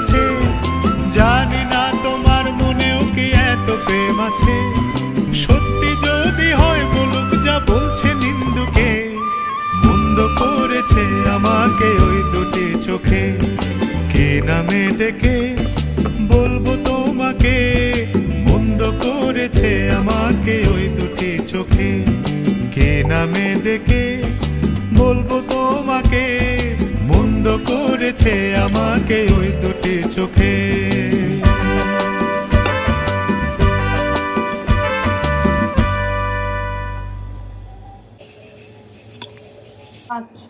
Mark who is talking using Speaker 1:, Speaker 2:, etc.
Speaker 1: আছে। জানি না তোমার মনেও কি এত প্রেম আছে। সত্যি যদি হয় বলুক যা বলছে নিন্দুকে, মন্দ করেছে আমাকে ওই দুটি চোখে। কে নামে ডেকে বলব তোমাকে? মন্দ করেছে আমাকে ওই দুটি চোখে। কে নামে ডেকে করেছে আমাকে ওই দুটি চোখে।
Speaker 2: আচ্ছা।